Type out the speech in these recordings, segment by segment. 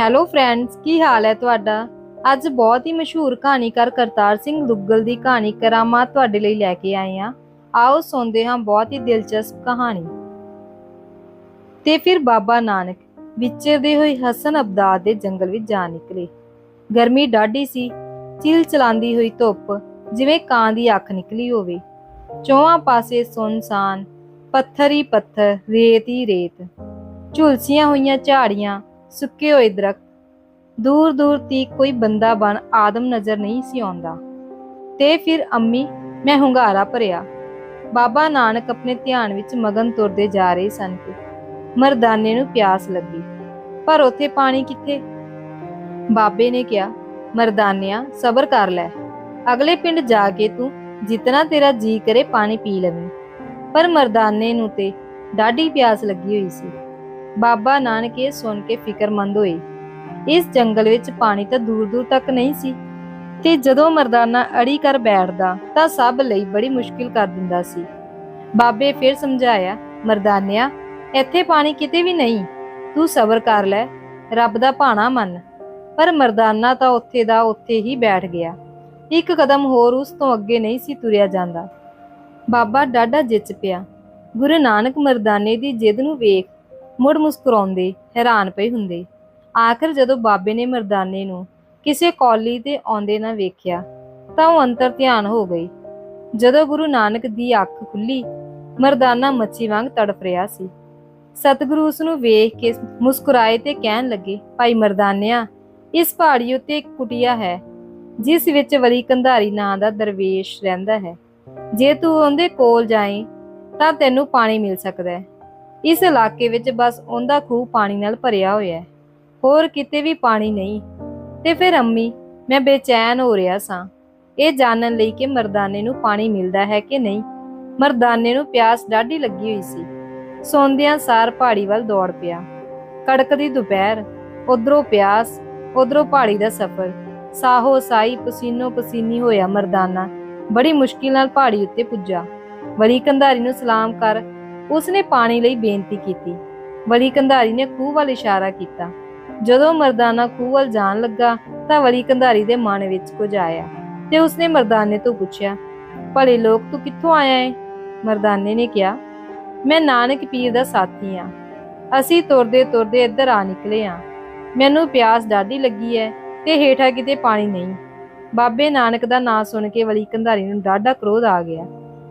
Hello friends ਕੀ ਹਾਲ ਹੈ ਤੁਹਾਡਾ? ਅੱਜ ਬਹੁਤ ਹੀ ਮਸ਼ਹੂਰ ਕਹਾਣੀਕਾਰ ਕਰਤਾਰ ਸਿੰਘ ਦੁੱਗਲ ਦੀ ਕਹਾਣੀ ਕਰਾਮਾ ਤੁਹਾਡੇ ਲਈ ਲੈ ਕੇ ਆਏ ਹਾਂ। ਆਓ ਸੁਣਦੇ ਹਾਂ ਬਹੁਤ ਹੀ ਦਿਲਚਸਪ ਕਹਾਣੀ। ਤੇ ਫਿਰ ਬਾਬਾ ਨਾਨਕ ਵਿਚਰਦੇ ਹੋਏ ਹਸਨ ਅਬਦਾਦ ਦੇ ਜੰਗਲ ਵਿੱਚ ਜਾ ਨਿਕਲੇ। ਗਰਮੀ ਡਾਢੀ ਸੀ ਚਿਲ ਚਲਾਉਂਦੀ ਹੋਈ ਧੁੱਪ ਜਿਵੇਂ ਕਾਂ ਦੀ ਅੱਖ ਨਿਕਲੀ ਹੋਵੇ। ਚੌਹਾਂ ਪਾਸੇ ਸੁਨਸਾਨ, ਪੱਥਰ ਹੀ ਪੱਥਰ, ਰੇਤ ਹੀ ਰੇਤ। ਝੁਲਸੀਆਂ ਹੋਈਆਂ ਝਾੜੀਆਂ ਸੁੱਕੇ ਹੋਏ ਦਰਖਤ। ਦੂਰ ਦੂਰ ਤੀਕ ਕੋਈ ਬੰਦਾ ਬਣ ਆਦਮ ਨਜ਼ਰ ਨਹੀਂ ਸੀ ਆਉਂਦਾ। ਤੇ ਫਿਰ ਅੰਮੀ, ਮੈਂ ਹੁੰਗਾਰਾ ਭਰਿਆ। ਬਾਬਾ ਨਾਨਕ ਆਪਣੇ ਧਿਆਨ ਵਿੱਚ ਮਗਨ ਤੁਰਦੇ ਜਾ ਰਹੇ ਸਨ ਕਿ ਮਰਦਾਨੇ ਨੂੰ ਪਿਆਸ ਲੱਗੀ। ਪਰ ਉੱਥੇ ਪਾਣੀ ਕਿੱਥੇ? ਬਾਬੇ ਨੇ ਕਿਹਾ, ਮਰਦਾਨਿਆ, ਸਬਰ ਕਰ ਲੈ। ਅਗਲੇ ਪਿੰਡ ਜਾ ਕੇ ਤੂੰ ਜਿਤਨਾ ਤੇਰਾ ਜੀ ਕਰੇ ਪਾਣੀ ਪੀ ਲਵੀਂ। ਪਰ ਮਰਦਾਨੇ ਨੂੰ ਤੇ ਡਾਢੀ ਪਿਆਸ ਲੱਗੀ ਹੋਈ ਸੀ। ਬਾਬਾ ਨਾਨਕ ਇਹ ਸੁਣ ਕੇ ਫਿਕਰਮੰਦ ਹੋਏ ਇਸ ਜੰਗਲ ਵਿੱਚ ਪਾਣੀ ਤਾਂ ਦੂਰ ਦੂਰ ਤੱਕ ਨਹੀਂ ਸੀ। ਤੇ ਜਦੋਂ ਮਰਦਾਨਾ ਅੜੀ ਕਰ ਬੈਠਦਾ ਤਾਂ ਸਭ ਲਈ ਬੜੀ ਮੁਸ਼ਕਿਲ ਕਰ ਦਿੰਦਾ ਸੀ। ਬਾਬੇ ਫਿਰ ਸਮਝਾਇਆ, ਮਰਦਾਨਿਆ, ਇੱਥੇ ਪਾਣੀ ਕਿਤੇ ਵੀ ਨਹੀਂ। ਤੂੰ ਸਬਰ ਕਰ ਲੈ, ਰੱਬ ਦਾ ਭਾਣਾ ਮੰਨ। ਪਰ ਮਰਦਾਨਾ ਤਾਂ ਉੱਥੇ ਦਾ ਉੱਥੇ ਹੀ ਬੈਠ ਗਿਆ। ਇੱਕ ਕਦਮ ਹੋਰ ਉਸ ਤੋਂ ਅੱਗੇ ਨਹੀਂ ਸੀ ਤੁਰਿਆ ਜਾਂਦਾ। ਬਾਬਾ ਡਾਢਾ ਜਿੱਚ ਪਿਆ। ਗੁਰੂ ਨਾਨਕ ਮਰਦਾਨੇ ਦੀ ਜਿੱਦ ਨੂੰ ਵੇਖ ਮੁੜ ਮੁਸਕਰਾਉਂਦੇ ਹੈਰਾਨ ਪਏ ਹੁੰਦੇ। ਆਖਰ ਜਦੋਂ ਬਾਬੇ ਨੇ ਮਰਦਾਨੇ ਨੂੰ ਕਿਸੇ ਕੌਲੀ ਤੇ ਆਉਂਦੇ ਨਾ ਵੇਖਿਆ, ਤਾਂ ਉਹ ਅੰਤਰ ਧਿਆਨ ਹੋ ਗਈ। ਜਦੋਂ ਗੁਰੂ ਨਾਨਕ ਦੀ ਅੱਖ ਖੁੱਲੀ, ਮਰਦਾਨਾ ਮੱਛੀ ਵਾਂਗ ਤੜਫ ਰਿਹਾ ਸੀ। ਸਤਿਗੁਰੂ ਉਸ ਨੂੰ ਵੇਖ ਕੇ ਮੁਸਕਰਾਏ ਤੇ ਕਹਿਣ ਲੱਗੇ, ਭਾਈ ਮਰਦਾਨਿਆ, ਇਸ ਪਹਾੜੀ ਉੱਤੇ ਇੱਕ ਕੁਟਿਆ ਹੈ, ਜਿਸ ਵਿੱਚ ਵਲੀ ਕੰਧਾਰੀ ਨਾਂ ਦਾ ਦਰਵੇਸ਼ ਰਹਿੰਦਾ ਹੈ। ਜੇ ਤੂੰ ਉਹਦੇ ਕੋਲ ਜਾਏ ਤਾਂ ਤੈਨੂੰ ਪਾਣੀ ਮਿਲ ਸਕਦਾ ਹੈ। ਇਸ ਇਲਾਕੇ ਵਿੱਚ ਬਸ ਉਹਦਾ ਖੂਹ ਪਾਣੀ ਨਾਲ ਭਰਿਆ ਹੋਇਆ ਹੈ। ਹੋਰ ਕਿਤੇ ਵੀ ਪਾਣੀ ਨਹੀਂ। ਤੇ ਫਿਰ ਅੰਮੀ, ਮੈਂ ਬੇਚੈਨ ਹੋ ਰਿਹਾ ਸਾਂ। ਇਹ ਜਾਣਨ ਲਈ ਕਿ ਮਰਦਾਨੇ ਨੂੰ ਪਾਣੀ ਮਿਲਦਾ ਹੈ ਕਿ ਨਹੀਂ। ਮਰਦਾਨੇ ਨੂੰ ਪਿਆਸ ਡਾਢੀ ਲੱਗੀ ਹੋਈ ਸੀ। ਸੌਂਦਿਆਂ ਸਾਰ ਪਹਾੜੀ ਵੱਲ ਦੌੜ ਪਿਆ। ਕੜਕਦੀ ਦੁਪਹਿਰ, ਉਧਰੋਂ ਪਿਆਸ, ਉਧਰੋਂ ਪਹਾੜੀ ਦਾ ਸਫ਼ਰ। ਸਾਹੋ ਸਾਈ ਪਸੀਨੋ ਪਸੀਨੀ ਹੋਇਆ ਮਰਦਾਨਾ। ਬੜੀ ਮੁਸ਼ਕਿਲ ਨਾਲ ਪਹਾੜੀ ਉੱਤੇ ਪੁੱਜਾ। ਵਲੀ ਕੰਧਾਰੀ ਨੂੰ ਸਲਾਮ ਕਰ ਉਸਨੇ ਪਾਣੀ ਲਈ ਬੇਨਤੀ ਕੀਤੀ। ਵਲੀ ਕੰਧਾਰੀ ਨੇ ਖੂਹ ਵੱਲ ਇਸ਼ਾਰਾ ਕੀਤਾ। ਜਦੋਂ ਮਰਦਾਨਾ ਖੂਹ ਵੱਲ ਜਾਣ ਲੱਗਾ, ਤਾਂ ਵਲੀ ਕੰਧਾਰੀ ਦੇ ਮਨ ਵਿੱਚ ਕੁਝ ਆਇਆ ਤੇ ਉਸਨੇ ਮਰਦਾਨੇ ਤੋਂ ਪੁੱਛਿਆ, ਭਲੇ ਲੋਕ, ਤੂੰ ਕਿੱਥੋਂ ਆਇਆ ਹੈ ਮਰਦਾਨੇ ਨੇ ਕਿਹਾ, ਮੈਂ ਨਾਨਕ ਪੀਰ ਦਾ ਸਾਥੀ ਆ। ਅਸੀਂ ਤੁਰਦੇ ਤੁਰਦੇ ਇੱਧਰ ਆ ਨਿਕਲੇ ਆ। ਮੈਨੂੰ ਪਿਆਸ ਡਾਢੀ ਲੱਗੀ ਹੈ ਤੇ ਹੇਠਾਂ ਕਿਤੇ ਪਾਣੀ ਨਹੀਂ। ਬਾਬੇ ਨਾਨਕ ਦਾ ਨਾਂ ਸੁਣ ਕੇ ਵਲੀ ਕੰਧਾਰੀ ਨੂੰ ਡਾਢਾ ਕ੍ਰੋਧ ਆ ਗਿਆ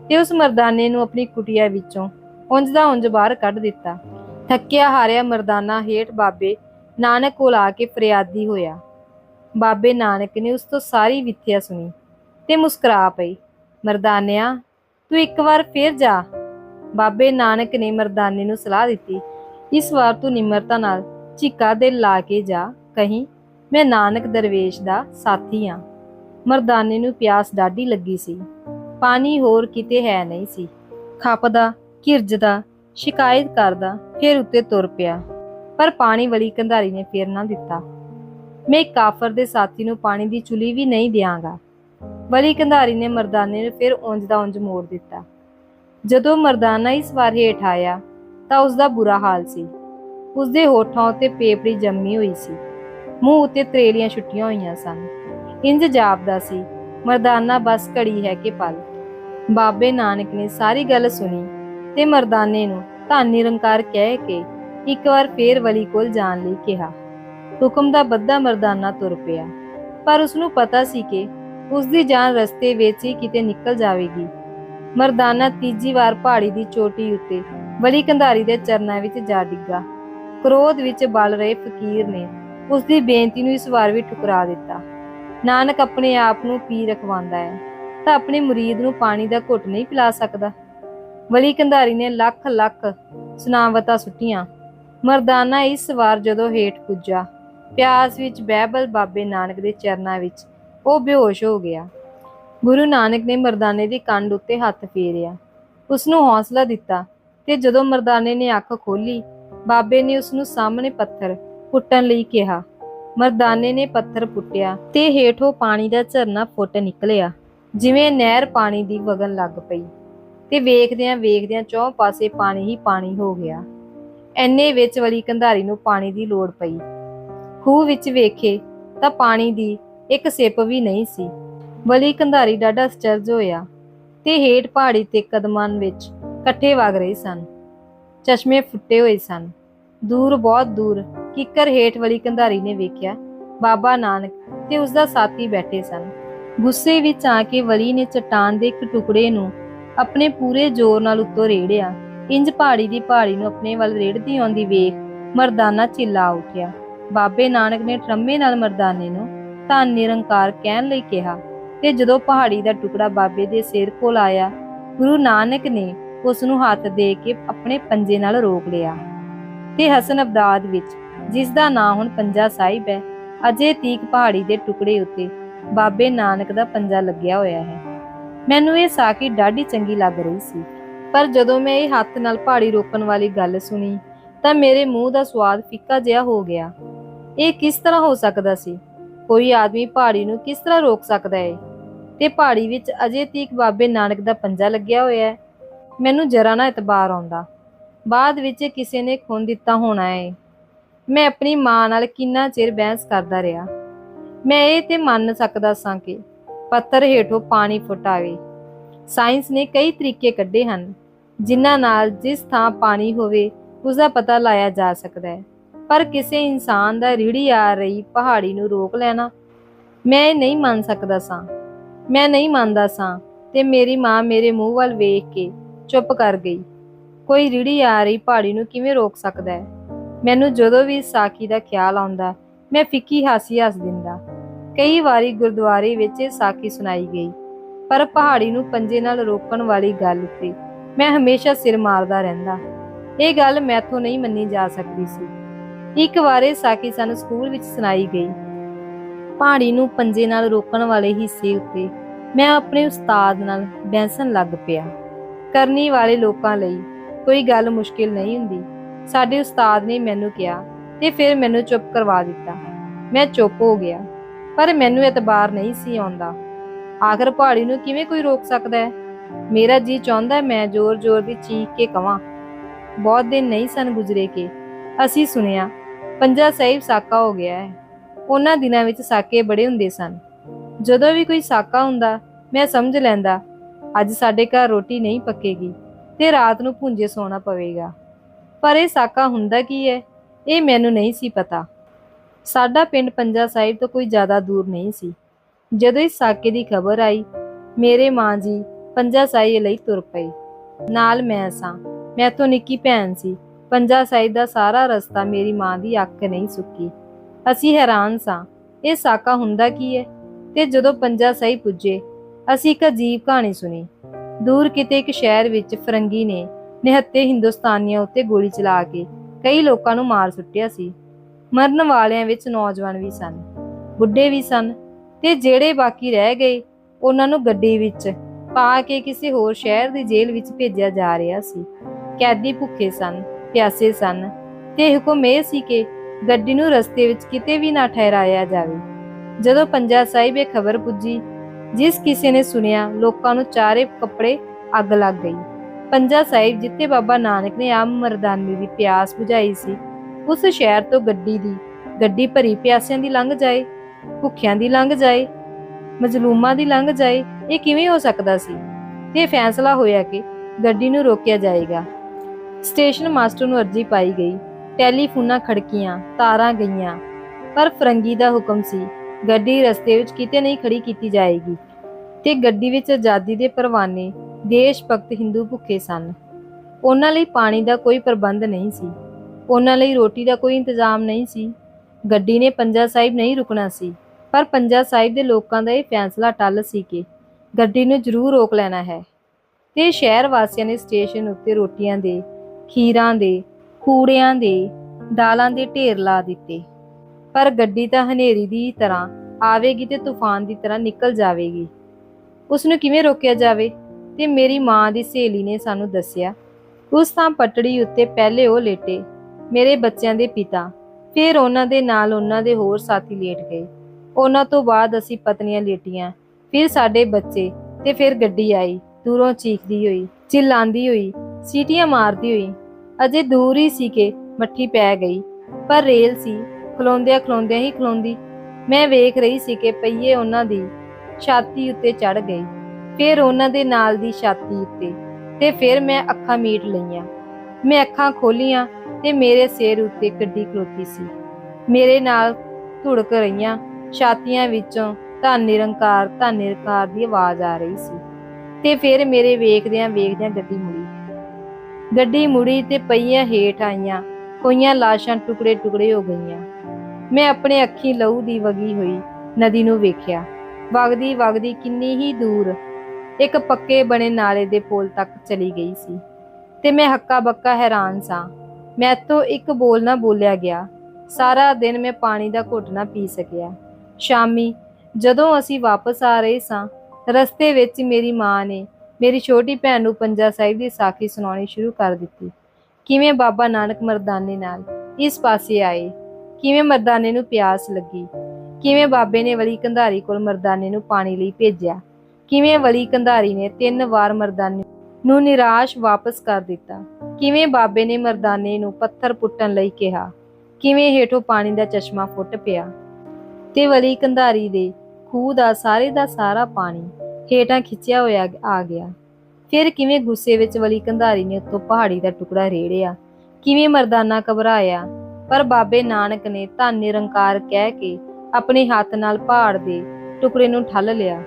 ਤੇ ਉਸ ਮਰਦਾਨੇ ਨੂੰ ਆਪਣੀ ਕੁਟਿਆ ਵਿੱਚੋਂ ਉਂਝ ਦਾ ਉਂਝ ਬਾਹਰ ਕੱਢ ਦਿੱਤਾ। ਥੱਕਿਆ ਹਾਰਿਆ ਮਰਦਾਨਾ ਹੇਠ ਬਾਬੇ ਨਾਨਕ ਕੋਲ ਆ ਕੇ ਫਰਿਆਦੀ ਹੋਇਆ। ਬਾਬੇ ਨਾਨਕ ਨੇ ਉਸ ਤੋਂ ਸਾਰੀ ਵਿਥਿਆ ਸੁਣੀ ਤੇ ਮੁਸਕਰਾ ਪਈ। ਮਰਦਾਨਿਆ, ਤੂੰ ਇੱਕ ਵਾਰ ਫੇਰ ਜਾ। ਬਾਬੇ ਨਾਨਕ ਨੇ ਮਰਦਾਨੇ ਨੂੰ ਸਲਾਹ ਦਿੱਤੀ, ਇਸ ਵਾਰ ਤੂੰ ਨਿਮਰਤਾ ਨਾਲ ਝਿੱਕਾ ਦਿਲ ਲਾ ਕੇ ਜਾ। ਕਹੀਂ, ਮੈਂ ਨਾਨਕ ਦਰਵੇਸ਼ ਦਾ ਸਾਥੀ ਹਾਂ ਮਰਦਾਨੇ ਨੂੰ ਪਿਆਸ ਡਾਢੀ ਲੱਗੀ ਸੀ। ਪਾਣੀ ਹੋਰ ਕਿਤੇ ਹੈ ਨਹੀਂ ਸੀ। ਖਪਦਾ ਘਿਰਜਦਾ ਸ਼ਿਕਾਇਤ ਕਰਦਾ, ਫਿਰ ਉੱਤੇ ਤੁਰ ਪਿਆ। ਪਰ ਪਾਣੀ ਵਲੀ ਕੰਧਾਰੀ ਨੇ ਫੇਰ ਨਾ ਦਿੱਤਾ। ਮੈਂ ਕਾਫਰ ਦੇ ਸਾਥੀ ਨੂੰ ਪਾਣੀ ਦੀ ਚੁਲੀ ਵੀ ਨਹੀਂ ਦਿਆਂਗਾ। ਵਲੀ ਕੰਧਾਰੀ ਨੇ ਮਰਦਾਨੇ ਨੂੰ ਫਿਰ ਉਂਝ ਦਾ ਉਂਝ ਮੋੜ ਦਿੱਤਾ। ਜਦੋਂ ਮਰਦਾਨਾ ਇਸ ਵਾਰ ਹੇਠ ਆਇਆ, ਤਾਂ ਉਸ ਦਾ ਬੁਰਾ ਹਾਲ ਸੀ। ਉਸ ਦੇ ਹੋਠਾਂ ਉੱਤੇ ਪੇਪੜੀ ਜੰਮੀ ਹੋਈ ਸੀ। ਮੂੰਹ ਉੱਤੇ ਤਰੇਲੀਆਂ ਛੁੱਟੀਆਂ ਹੋਈਆਂ ਸਨ। ਇੰਜ ਜਾਪਦਾ ਸੀ, ਮਰਦਾਨਾ ਬਸ ਘੜੀ ਹੈ ਕਿ ਪਲ। ਬਾਬੇ ਨਾਨਕ ਨੇ ਸਾਰੀ ਗੱਲ ਸੁਣੀ। ਤੇ ਮਰਦਾਨੇ ਨੂੰ ਧੰਨ ਨਿਰੰਕਾਰ ਕਹਿ ਕੇ ਇੱਕ ਵਾਰ ਫੇਰ ਵਲੀ ਕੋਲ ਜਾਣ ਲਈ ਕਿਹਾ। ਹੁਕਮ ਦਾ ਬੱਧਾ ਮਰਦਾਨਾ ਤੁਰ ਪਿਆ। ਪਰ ਉਸ ਨੂੰ ਪਤਾ ਸੀ ਕਿ ਉਸ ਦੀ ਜਾਨ ਰਸਤੇ ਵਿੱਚ ਹੀ ਕਿਤੇ ਨਿਕਲ ਜਾਵੇਗੀ। ਮਰਦਾਨਾ ਤੀਜੀ ਵਾਰ ਪਹਾੜੀ ਦੀ ਚੋਟੀ ਉੱਤੇ ਵਲੀ ਕੰਧਾਰੀ ਦੇ ਚਰਨਾਂ ਵਿੱਚ ਜਾ ਡਿੱਗਾ। ਕ੍ਰੋਧ ਵਿੱਚ ਬਲ ਰਹੇ ਫਕੀਰ ਨੇ ਉਸ ਦੀ ਬੇਨਤੀ ਨੂੰ ਇਸ ਵਾਰ ਵੀ ਠੁਕਰਾ ਦਿੱਤਾ। ਨਾਨਕ ਆਪਣੇ ਆਪ ਨੂੰ ਪੀ ਰਖਵਾਉਂਦਾ ਹੈ ਤਾਂ ਆਪਣੇ ਮੁਰੀਦ ਨੂੰ ਪਾਣੀ ਦਾ ਘੁੱਟ ਨਹੀਂ ਪਿਲਾ ਸਕਦਾ। ਵਲੀ ਕੰਧਾਰੀ ਨੇ ਲੱਖ ਲੱਖ ਸੁਨਾਵਤਾ ਸੁੱਟੀਆਂ। ਮਰਦਾਨਾ ਇਸ ਵਾਰ ਜਦੋਂ ਹੇਠ ਪੁੱਜਾ, ਪਿਆਸ ਵਿੱਚ ਬਹਿਬਲ ਬਾਬੇ ਨਾਨਕ ਦੇ ਚਰਨਾਂ ਵਿੱਚ, ਉਹ ਬੇਹੋਸ਼ ਹੋ ਗਿਆ। ਗੁਰੂ ਨਾਨਕ ਨੇ ਮਰਦਾਨੇ ਦੀ ਕੰਡ ਉੱਤੇ ਹੱਥ ਫੇਰਿਆ। ਉਸ ਨੂੰ ਹੌਸਲਾ ਦਿੱਤਾ ਤੇ ਜਦੋਂ ਮਰਦਾਨੇ ਨੇ ਅੱਖ ਖੋਲੀ ਬਾਬੇ ਨੇ ਉਸ ਨੂੰ ਸਾਹਮਣੇ ਪੱਥਰ ਪੁੱਟਣ ਲਈ ਕਿਹਾ। ਮਰਦਾਨੇ ਨੇ ਪੱਥਰ ਪੁੱਟਿਆ ਤੇ ਹੇਠੋਂ ਪਾਣੀ ਦਾ ਝਰਨਾ ਫੁੱਟ ਨਿਕਲਿਆ, ਜਿਵੇਂ ਨਹਿਰ ਪਾਣੀ ਦੀ ਵਗਣ ਲੱਗ ਪਈ। ਤੇ ਵੇਖਦਿਆਂ ਵੇਖਦਿਆਂ ਚੌਂ ਪਾਸੇ ਪਾਣੀ ਹੀ ਪਾਣੀ ਹੋ ਗਿਆ। ਐਨੇ ਵਿੱਚ ਵਲੀ ਕੰਧਾਰੀ ਨੂੰ ਪਾਣੀ ਦੀ ਲੋੜ ਪਈ। ਖੂਹ ਵਿੱਚ ਵੇਖੇ ਤਾਂ ਪਾਣੀ ਦੀ ਇੱਕ ਸਿਪ ਵੀ ਨਹੀਂ ਸੀ। ਬਲੀ ਕੰਧਾਰੀ ਡਾਡਾ ਅਚਰਜ ਹੋਇਆ ਤੇ ਹੇਠ ਪਹਾੜੀ ਤੇ ਕਦਮਾਂ ਵਿੱਚ ਇਕੱਠੇ ਵਗ ਰਹੇ ਸਨ। ਚਸ਼ਮੇ ਫੁੱਟੇ ਹੋਏ ਸਨ। ਦੂਰ, ਬਹੁਤ ਦੂਰ ਕਿੱਕਰ ਹੇਠ ਵਾਲੀ ਕੰਧਾਰੀ ਨੇ ਵੇਖਿਆ, ਬਾਬਾ ਨਾਨਕ ਤੇ ਉਸ ਦਾ ਸਾਥੀ ਬੈਠੇ ਸਨ। ਗੁੱਸੇ ਵਿੱਚ ਆ ਕੇ ਵਲੀ ਨੇ ਚਟਾਨ ਦੇ ਇੱਕ ਟੁਕੜੇ ਨੂੰ ਆਪਣੇ ਪੂਰੇ ਜ਼ੋਰ ਨਾਲ ਉੱਤੋਂ ਰੇੜਿਆ। ਇੰਜ ਪਹਾੜੀ ਦੀ ਪਹਾੜੀ ਨੂੰ ਆਪਣੇ ਵੱਲ ਰੇੜਦੀ ਆਉਂਦੀ ਵੇਖ ਮਰਦਾਨਾ ਚਿੱਲਾ ਉੱਠਿਆ। ਬਾਬੇ ਨਾਨਕ ਨੇ ਠਰਮੇ ਨਾਲ ਮਰਦਾਨੇ ਨੂੰ ਧੰਨ ਨਿਰੰਕਾਰ ਕਹਿਣ ਲਈ ਕਿਹਾ ਤੇ ਜਦੋਂ ਪਹਾੜੀ ਦਾ ਟੁਕੜਾ ਬਾਬੇ ਦੇ ਸਿਰ ਕੋਲ ਆਇਆ, ਗੁਰੂ ਨਾਨਕ ਨੇ ਉਸ ਨੂੰ ਹੱਥ ਦੇ ਕੇ ਆਪਣੇ ਪੰਜੇ ਨਾਲ ਰੋਕ ਲਿਆ। ਤੇ ਹਸਨ ਅਬਦਾਦ ਵਿੱਚ, ਜਿਸ ਦਾ ਨਾਂ ਹੁਣ ਪੰਜਾ ਸਾਹਿਬ ਹੈ, ਅਜੇ ਤੀਕ ਪਹਾੜੀ ਦੇ ਟੁਕੜੇ ਉੱਤੇ ਬਾਬੇ ਨਾਨਕ ਦਾ ਪੰਜਾ ਲੱਗਿਆ ਹੋਇਆ ਹੈ। ਮੈਨੂੰ ਇਹ ਸਾਖੀ ਡਾਢੀ ਚੰਗੀ ਲੱਗ ਰਹੀ ਸੀ। ਪਰ ਜਦੋਂ ਮੈਂ ਇਹ ਹੱਥ ਨਾਲ ਪਹਾੜੀ ਰੋਕਣ ਵਾਲੀ ਗੱਲ ਸੁਣੀ, ਤਾਂ ਮੇਰੇ ਮੂੰਹ ਦਾ ਸਵਾਦ ਫਿੱਕਾ ਜਿਹਾ ਹੋ ਗਿਆ। ਇਹ ਕਿਸ ਤਰ੍ਹਾਂ ਹੋ ਸਕਦਾ ਸੀ? ਕੋਈ ਆਦਮੀ ਪਹਾੜੀ ਨੂੰ ਕਿਸ ਤਰ੍ਹਾਂ ਰੋਕ ਸਕਦਾ ਹੈ ਤੇ ਪਹਾੜੀ ਵਿੱਚ ਅਜੇ ਤੀਕ ਬਾਬੇ ਨਾਨਕ ਦਾ ਪੰਜਾ ਲੱਗਿਆ ਹੋਇਆ ਹੈ ਮੈਨੂੰ ਜਰਾ ਨਾ ਇਤਬਾਰ ਆਉਂਦਾ। ਬਾਅਦ ਵਿੱਚ ਕਿਸੇ ਨੇ ਖੁੰਨ ਦਿੱਤਾ ਹੋਣਾ ਹੈ ਮੈਂ ਆਪਣੀ ਮਾਂ ਨਾਲ ਕਿੰਨਾ ਚਿਰ ਬਹਿਸ ਕਰਦਾ ਰਿਹਾ। ਮੈਂ ਇਹ ਤੇ ਮੰਨ ਸਕਦਾ ਸਾਂ ਕਿ ਪੱਥਰ ਹੇਠੋਂ ਪਾਣੀ ਫੁੱਟਾਵੇ ਸਾਇੰਸ ਨੇ ਕਈ ਤਰੀਕੇ ਕੱਢੇ ਹਨ, ਜਿਨ੍ਹਾਂ ਨਾਲ ਜਿਸ ਥਾਂ ਪਾਣੀ ਹੋਵੇ ਉਸ ਦਾ ਪਤਾ ਲਾਇਆ ਜਾ ਸਕਦਾ ਹੈ। ਪਰ ਕਿਸੇ ਇਨਸਾਨ ਦਾ ਰੀੜੀ ਆ ਰਹੀ ਪਹਾੜੀ ਨੂੰ ਰੋਕ ਲੈਣਾ, ਮੈਂ ਇਹ ਨਹੀਂ ਮੰਨ ਸਕਦਾ ਸਾਂ। ਮੈਂ ਨਹੀਂ ਮੰਨਦਾ ਸਾਂ ਤੇ ਮੇਰੀ ਮਾਂ ਮੇਰੇ ਮੂੰਹ ਵੱਲ ਵੇਖ ਕੇ ਚੁੱਪ ਕਰ ਗਈ। ਕੋਈ ਰੀੜੀ ਆ ਰਹੀ ਪਹਾੜੀ ਨੂੰ ਕਿਵੇਂ ਰੋਕ ਸਕਦਾ ਹੈ? ਮੈਨੂੰ ਜਦੋਂ ਵੀ ਇਸ ਸਾਖੀ ਦਾ ਖਿਆਲ ਆਉਂਦਾ, ਮੈਂ ਫਿੱਕੀ ਹਾਸੀ ਹੱਸ ਦਿੰਦਾ। ਕਈ ਵਾਰੀ ਗੁਰਦੁਆਰੇ ਵਿੱਚ ਇਹ ਸਾਖੀ ਸੁਣਾਈ ਗਈ, ਪਰ ਪਹਾੜੀ ਨੂੰ ਪੰਜੇ ਨਾਲ ਰੋਕਣ ਵਾਲੀ ਗੱਲ ਉੱਤੇ ਮੈਂ ਹਮੇਸ਼ਾ ਸਿਰ ਮਾਰਦਾ ਰਹਿੰਦਾ। ਇਹ ਗੱਲ ਮੈਥੋਂ ਨਹੀਂ ਮੰਨੀ ਜਾ ਸਕਦੀ ਸੀ। ਇੱਕ ਵਾਰ ਇਹ ਸਾਖੀ ਸਾਨੂੰ ਸਕੂਲ ਵਿੱਚ ਸੁਣਾਈ ਗਈ। ਪਹਾੜੀ ਨੂੰ ਪੰਜੇ ਨਾਲ ਰੋਕਣ ਵਾਲੇ ਹਿੱਸੇ ਉੱਤੇ ਮੈਂ ਆਪਣੇ ਉਸਤਾਦ ਨਾਲ ਬੈਂਸਣ ਲੱਗ ਪਿਆ। ਕਰਨੀ ਵਾਲੇ ਲੋਕਾਂ ਲਈ ਕੋਈ ਗੱਲ ਮੁਸ਼ਕਿਲ ਨਹੀਂ ਹੁੰਦੀ। ਸਾਡੇ ਉਸਤਾਦ ਨੇ ਮੈਨੂੰ ਕਿਹਾ ਤੇ ਫਿਰ ਮੈਨੂੰ ਚੁੱਪ ਕਰਵਾ ਦਿੱਤਾ। ਮੈਂ ਚੁੱਪ ਹੋ ਗਿਆ। ਪਰ ਮੈਨੂੰ ਇਤਬਾਰ ਨਹੀਂ ਸੀ ਆਉਂਦਾ। ਆਖਰ ਪਹਾੜੀ ਨੂੰ ਕਿਵੇਂ ਕੋਈ ਰੋਕ ਸਕਦਾ ਹੈ? ਮੇਰਾ ਜੀ ਚਾਹੁੰਦਾ ਮੈਂ ਜ਼ੋਰ-ਜ਼ੋਰ ਦੀ ਚੀਖ ਕੇ ਕਵਾਂ। ਬਹੁਤ ਦਿਨ ਨਹੀਂ ਸਨ ਗੁਜ਼ਰੇ ਕੇ। ਅਸੀਂ ਸੁਣਿਆ, ਪੰਜਾ ਸਾਹਿਬ ਸਾਕਾ ਹੋ ਗਿਆ ਹੈ। ਉਹਨਾਂ ਦਿਨਾਂ ਵਿੱਚ ਸਾਕੇ ਬੜੇ ਹੁੰਦੇ ਸਨ। ਜਦੋਂ ਵੀ ਕੋਈ ਸਾਕਾ ਹੁੰਦਾ, ਮੈਂ ਸਮਝ ਲੈਂਦਾ, ਅੱਜ ਸਾਡੇ ਘਰ ਰੋਟੀ ਨਹੀਂ ਪੱਕੇਗੀ ਤੇ ਰਾਤ ਨੂੰ ਭੁੰਜੇ ਸੌਣਾ ਪਵੇਗਾ। ਪਰ ਇਹ ਸਾਕਾ ਹੁੰਦਾ ਕੀ ਹੈ? ਇਹ ਮੈਨੂੰ ਨਹੀਂ ਸੀ ਪਤਾ। ਸਾਡਾ ਪਿੰਡ ਪੰਜਾ ਸਾਹਿਬ ਤੋਂ ਕੋਈ ਜ਼ਿਆਦਾ ਦੂਰ ਨਹੀਂ ਸੀ। ਜਦੋਂ ਇਸ ਸਾਕੇ ਦੀ ਖਬਰ ਆਈ, ਮੇਰੇ ਮਾਂ ਜੀ ਪੰਜਾ ਸਾਹਿਬ ਲਈ ਤੁਰ ਪਈ ਨਾਲ ਮੈਂ ਸਾਂ। ਮੈਂ ਤੋਂ ਨਿੱਕੀ ਭੈਣ ਸੀ। ਪੰਜਾ ਸਾਹਿਬ ਦਾ ਸਾਰਾ ਰਸਤਾ ਮੇਰੀ ਮਾਂ ਦੀ ਅੱਖ ਨਹੀਂ ਸੁੱਕੀ। ਅਸੀਂ ਹੈਰਾਨ ਸਾਂ। ਇਹ ਸਾਕਾ ਹੁੰਦਾ ਕੀ ਹੈ ਤੇ ਜਦੋਂ ਪੰਜਾ ਸਾਹਿਬ ਪੁੱਜੇ, ਅਸੀਂ ਇੱਕ ਅਜੀਬ ਕਹਾਣੀ ਸੁਣੀ। ਦੂਰ ਕਿਤੇ ਇੱਕ ਸ਼ਹਿਰ ਵਿੱਚ ਫਰੰਗੀ ਨੇ ਨਿਹੱਤੇ ਹਿੰਦੁਸਤਾਨੀਆਂ ਉੱਤੇ ਗੋਲੀ ਚਲਾ ਕੇ ਕਈ ਲੋਕਾਂ ਨੂੰ ਮਾਰ ਸੁੱਟਿਆ ਸੀ। ਮਰਨ ਵਾਲਿਆਂ ਵਿੱਚ ਨੌਜਵਾਨ ਵੀ ਸਨ, ਬੁੱਢੇ ਵੀ ਸਨ ਤੇ ਜਿਹੜੇ ਬਾਕੀ ਰਹਿ ਗਏ, ਉਹਨਾਂ ਨੂੰ ਗੱਡੀ ਵਿੱਚ ਪਾ ਕੇ ਕਿਸੇ ਹੋਰ ਸ਼ਹਿਰ ਦੀ ਜੇਲ੍ਹ ਵਿੱਚ ਭੇਜਿਆ ਜਾ ਰਿਹਾ ਸੀ। ਕੈਦੀ ਭੁੱਖੇ ਸਨ, ਪਿਆਸੇ ਸਨ ਤੇ ਹੁਕਮ ਇਹ ਸੀ ਕਿ ਗੱਡੀ ਨੂੰ ਰਸਤੇ ਵਿੱਚ ਕਿਤੇ ਵੀ ਨਾ ਠਹਿਰਾਇਆ ਜਾਵੇ। ਜਦੋਂ ਪੰਜਾ ਸਾਹਿਬ ਇਹ ਖਬਰ ਪੁੱਜੀ, ਜਿਸ ਕਿਸੇ ਨੇ ਸੁਣਿਆ, ਲੋਕਾਂ ਨੂੰ ਚਾਰੇ ਕੱਪੜੇ ਅੱਗ ਲੱਗ ਗਈ। ਪੰਜਾ ਸਾਹਿਬ ਜਿੱਥੇ ਬਾਬਾ ਨਾਨਕ ਨੇ ਆਮ ਮਰਦਾਨੇ ਦੀ ਪਿਆਸ ਬੁਝਾਈ ਸੀ ਉਸ ਸ਼ਹਿਰ ਤੋਂ ਗੱਡੀ ਦੀ, ਗੱਡੀ ਭਰੀ ਪਿਆਸਿਆਂ ਦੀ ਲੰਘ ਜਾਏ, ਭੁੱਖਿਆਂ ਦੀ ਲੰਘ ਜਾਏ, ਮਜ਼ਲੂਮਾਂ ਦੀ ਲੰਘ ਜਾਏ, ਇਹ ਕਿਵੇਂ ਹੋ ਸਕਦਾ ਸੀ? ਤੇ ਫੈਸਲਾ ਹੋਇਆ ਕਿ ਗੱਡੀ ਨੂੰ ਰੋਕਿਆ ਜਾਏਗਾ। ਸਟੇਸ਼ਨ ਮਾਸਟਰ ਨੂੰ ਅਰਜ਼ੀ ਪਾਈ ਗਈ। ਟੈਲੀਫੋਨਾਂ ਖੜਕੀਆਂ, ਤਾਰਾਂ ਗਈਆਂ। ਪਰ ਫਰੰਗੀ ਦਾ ਹੁਕਮ ਸੀ, ਗੱਡੀ ਰਸਤੇ ਵਿੱਚ ਕਿਤੇ ਨਹੀਂ ਖੜੀ ਕੀਤੀ ਜਾਏਗੀ। ਤੇ ਗੱਡੀ ਵਿੱਚ ਆਜ਼ਾਦੀ ਦੇ ਪਰਵਾਨੇ ਦੇਸ਼ ਭਗਤ ਹਿੰਦੂ ਭੁੱਖੇ ਸਨ। ਉਹਨਾਂ ਲਈ ਪਾਣੀ ਦਾ ਕੋਈ ਪ੍ਰਬੰਧ ਨਹੀਂ ਸੀ। ਉਹਨਾਂ ਲਈ ਰੋਟੀ ਦਾ ਕੋਈ ਇੰਤਜ਼ਾਮ ਨਹੀਂ ਸੀ। ਗੱਡੀ ਨੇ ਪੰਜਾ ਸਾਹਿਬ ਨਹੀਂ ਰੁਕਣਾ ਸੀ, ਪਰ ਪੰਜਾ ਸਾਹਿਬ ਦੇ ਲੋਕਾਂ ਦਾ ਇਹ ਫੈਸਲਾ ਟੱਲ ਸੀ ਕਿ ਗੱਡੀ ਨੂੰ ਜ਼ਰੂਰ ਰੋਕ ਲੈਣਾ ਹੈ ਤੇ ਸ਼ਹਿਰ ਵਾਸੀਆਂ ਨੇ ਸਟੇਸ਼ਨ ਉੱਤੇ ਰੋਟੀਆਂ ਦੇ, ਖੀਰਾਂ ਦੇ, ਕੂੜਿਆਂ ਦੇ, ਦਾਲਾਂ ਦੇ ਢੇਰ ਲਾ ਦਿੱਤੇ। ਪਰ ਗੱਡੀ ਤਾਂ ਹਨੇਰੀ ਦੀ ਤਰ੍ਹਾਂ ਆਵੇਗੀ ਤੇ ਤੂਫਾਨ ਦੀ ਤਰ੍ਹਾਂ ਨਿਕਲ ਜਾਵੇਗੀ। ਉਸ ਨੂੰ ਕਿਵੇਂ ਰੋਕਿਆ ਜਾਵੇ? ਤੇ ਮੇਰੀ ਮਾਂ ਦੀ ਸਹੇਲੀ ਨੇ ਸਾਨੂੰ ਦੱਸਿਆ, ਉਸ ਥਾਂ ਪਟੜੀ ਉੱਤੇ ਪਹਿਲੇ ਉਹ ਲੇਟੇ। ਮੇਰੇ ਬੱਚਿਆਂ ਦੇ ਪਿਤਾ। ਫਿਰ ਉਹਨਾਂ ਦੇ ਨਾਲ ਉਹਨਾਂ ਦੇ ਹੋਰ ਸਾਥੀ ਲੇਟ ਗਏ। ਉਹਨਾਂ ਤੋਂ ਬਾਅਦ ਅਸੀਂ ਪਤਨੀਆਂ ਲੇਟੀਆਂ। ਫਿਰ ਸਾਡੇ ਬੱਚੇ ਤੇ ਫਿਰ ਗੱਡੀ ਆਈ। ਦੂਰੋਂ ਚੀਖਦੀ ਹੋਈ, ਚਿੱਲਾਂਦੀ ਹੋਈ, ਸੀਟੀਆਂ ਮਾਰਦੀ ਹੋਈ। ਅਜੇ ਦੂਰ ਹੀ ਸੀ ਕਿ ਮੱਠੀ ਪੈ ਗਈ। ਪਰ ਰੇਲ ਸੀ। ਖਲੋਂਦਿਆਂ ਖਲੋਂਦਿਆਂ ਹੀ ਖਲੋਂਦੀ। ਮੈਂ ਵੇਖ ਰਹੀ ਸੀ ਕਿ ਪਹੀਏ ਉਹਨਾਂ ਦੀ ਛਾਤੀ ਉੱਤੇ ਚੜ ਗਈ ਫਿਰ ਉਹਨਾਂ ਦੇ ਨਾਲ ਦੀ ਛਾਤੀ ਉੱਤੇ ਤੇ ਫਿਰ ਮੈਂ ਅੱਖਾਂ ਮੀਟ ਲਈਆਂ। ਮੈਂ ਅੱਖਾਂ ਖੋਲੀਆਂ ਤੇ ਮੇਰੇ ਸਿਰ ਉੱਤੇ ਗੱਡੀ ਖਲੋਤੀ ਸੀ। ਮੇਰੇ ਨਾਲ ਧੁੜਕ ਰਹੀਆਂ ਛਾਤੀਆਂ ਵਿੱਚੋਂ ਧੰਨ ਨਿਰੰਕਾਰ ਧੰਨ ਨਿਰੰਕਾਰ ਦੀ ਆਵਾਜ਼ ਆ ਰਹੀ ਸੀ। ਤੇ ਫਿਰ ਮੇਰੇ ਵੇਖਦਿਆਂ ਵੇਖਦਿਆਂ ਗੱਡੀ ਮੁੜੀ। ਗੱਡੀ ਮੁੜੀ ਤੇ ਪਈਆਂ ਹੇਠ ਆਈਆਂ ਕੋਈਆਂ ਲਾਸ਼ਾਂ ਟੁਕੜੇ ਟੁਕੜੇ ਹੋ ਗਈਆਂ। ਮੈਂ ਆਪਣੇ ਅੱਖੀ ਲਹੂ ਦੀ ਵਗੀ ਹੋਈ ਨਦੀ ਨੂੰ ਵੇਖਿਆ। ਵਗਦੀ ਵਗਦੀ ਕਿੰਨੀ ਹੀ ਦੂਰ ਇੱਕ ਪੱਕੇ ਬਣੇ ਨਾਲੇ ਦੇ ਪੁਲ ਤੱਕ ਚਲੀ ਗਈ ਸੀ। ਤੇ ਮੈਂ ਹੱਕਾ ਬੱਕਾ ਹੈਰਾਨ ਸਾਂ। ਮੈਥੋਂ ਇੱਕ ਬੋਲ ਨਾ ਬੋਲਿਆ ਗਿਆ। ਸਾਰਾ ਦਿਨ ਮੈਂ ਪਾਣੀ ਦਾ ਘੁੱਟ ਨਾ ਪੀ ਸਕਿਆ। ਸ਼ਾਮੀ ਜਦੋਂ ਅਸੀਂ ਵਾਪਸ ਆ ਰਹੇ ਸਾਂ, ਰਸਤੇ ਵਿੱਚ ਮੇਰੀ ਮਾਂ ਨੇ ਮੇਰੀ ਛੋਟੀ ਭੈਣ ਨੂੰ ਪੰਜਾ ਸਾਹਿਬ ਦੀ ਸਾਖੀ ਸੁਣਾਉਣੀ ਸ਼ੁਰੂ ਕਰ ਦਿੱਤੀ। ਕਿਵੇਂ ਬਾਬਾ ਨਾਨਕ ਮਰਦਾਨੇ ਨਾਲ ਇਸ ਪਾਸੇ ਆਏ? ਕਿਵੇਂ ਮਰਦਾਨੇ ਨੂੰ ਪਿਆਸ ਲੱਗੀ? ਕਿਵੇਂ ਬਾਬੇ ਨੇ ਵਲੀ ਕੰਧਾਰੀ ਕੋਲ ਮਰਦਾਨੇ ਨੂੰ ਪਾਣੀ ਲਈ ਭੇਜਿਆ? ਕਿਵੇਂ ਵਲੀ ਕੰਧਾਰੀ ਨੇ ਤਿੰਨ ਵਾਰ ਮਰਦਾਨੇ ਨੂੰ ਨਿਰਾਸ਼ ਵਾਪਸ ਕਰ ਦਿੱਤਾ। ਕਿਵੇਂ ਬਾਬੇ ਨੇ ਮਰਦਾਨੇ ਨੂੰ ਪੱਥਰ ਪੁੱਟਣ ਲਈ ਕਿਹਾ? ਕਿਵੇਂ ਹੇਠੋਂ ਪਾਣੀ ਦਾ ਚਸ਼ਮਾ ਫੁੱਟ ਪਿਆ? ਤੇ ਵਲੀ ਕੰਧਾਰੀ ਦੇ ਖੂਹ ਦਾ ਸਾਰੇ ਦਾ ਸਾਰਾ ਪਾਣੀ ਹੇਠਾਂ ਖਿੱਚਿਆ ਹੋਇਆ ਆ ਗਿਆ। ਫਿਰ ਕਿਵੇਂ ਗੁੱਸੇ ਵਿੱਚ ਵਲੀ ਕੰਧਾਰੀ ਨੇ ਉੱਤੋਂ ਪਹਾੜੀ ਦਾ ਟੁਕੜਾ ਰੇੜਿਆ? ਕਿਵੇਂ ਮਰਦਾਨਾ ਘਬਰਾਇਆ? ਪਰ ਬਾਬੇ ਨਾਨਕ ਨੇ ਧੰਨ ਨਿਰੰਕਾਰ ਕਹਿ ਕੇ ਆਪਣੇ ਹੱਥ ਨਾਲ ਪਹਾੜ ਦੇ ਟੁਕੜੇ ਨੂੰ ਠੱਲ ਲਿਆ।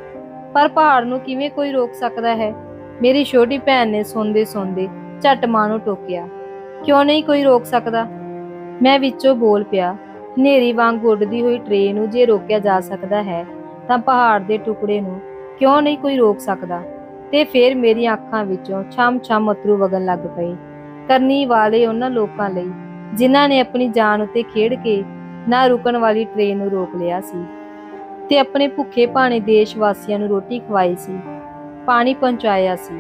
ਪਰ ਪਹਾੜ ਨੂੰ ਕਿਵੇਂ ਕੋਈ ਰੋਕ ਸਕਦਾ ਹੈ? ਮੇਰੀ ਛੋਟੀ ਭੈਣ ਨੇ ਸੌਂਦੇ ਸੌਂਦੇ ਝੱਟ ਮਾਂ ਨੂੰ ਟੋਕਿਆ, ਕਿਉਂ ਨਹੀਂ ਕੋਈ ਰੋਕ ਸਕਦਾ? ਮੈਂ ਵਿੱਚੋਂ ਬੋਲ ਪਿਆ, ਹਨੇਰੀ ਵਾਂਗ ਉੱਡਦੀ ਹੋਈ ਟ੍ਰੇਨ ਨੂੰ ਜੇ ਰੋਕਿਆ ਜਾ ਸਕਦਾ ਹੈ, ਤਾਂ ਪਹਾੜ ਦੇ ਟੁਕੜੇ ਨੂੰ ਕਿਉਂ ਨਹੀਂ ਕੋਈ ਰੋਕ ਸਕਦਾ? ਤੇ ਫਿਰ ਮੇਰੀਆਂ ਅੱਖਾਂ ਵਿੱਚੋਂ ਛਮ-ਛਮ ਅਥਰੂ ਵਗਣ ਲੱਗ ਪਏ ਕਰਨੀ ਵਾਲੇ ਉਹਨਾਂ ਲੋਕਾਂ ਲਈ, ਜਿਨ੍ਹਾਂ ਨੇ ਆਪਣੀ ਜਾਨ ਉੱਤੇ ਖੇਡ ਕੇ ਨਾ ਰੁਕਣ ਵਾਲੀ ਟ੍ਰੇਨ ਨੂੰ ਰੋਕ ਲਿਆ ਸੀ ਤੇ ਆਪਣੇ ਭੁੱਖੇ ਭਾਣੇ ਦੇਸ਼ ਵਾਸੀਆਂ ਨੂੰ ਰੋਟੀ ਖਵਾਈ ਸੀ। ਪਾਣੀ ਪਹੁੰਚਾਇਆ ਸੀ।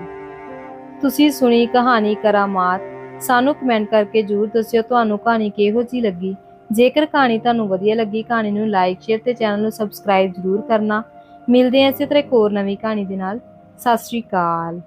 ਤੁਸੀਂ ਸੁਣੀ ਕਹਾਣੀ ਕਰਾਮਾਤ ਸਾਨੂੰ ਕਮੈਂਟ ਕਰਕੇ ਜਰੂਰ ਦੱਸਿਓ ਤੁਹਾਨੂੰ ਕਹਾਣੀ ਕਿਹੋ ਜਿਹੀ ਲੱਗੀ। ਜੇਕਰ ਕਹਾਣੀ ਤੁਹਾਨੂੰ ਵਧੀਆ ਲੱਗੀ, ਕਹਾਣੀ ਨੂੰ ਲਾਈਕ ਸ਼ੇਅਰ ਤੇ ਚੈਨਲ ਨੂੰ ਸਬਸਕ੍ਰਾਈਬ ਜਰੂਰ ਕਰਨਾ। ਮਿਲਦੇ ਹਾਂ ਇਸੇ ਤਰ੍ਹਾਂ ਇੱਕ ਹੋਰ ਨਵੀਂ ਕਹਾਣੀ ਦੇ ਨਾਲ। ਸਤਿ ਸ਼੍ਰੀ ਅਕਾਲ।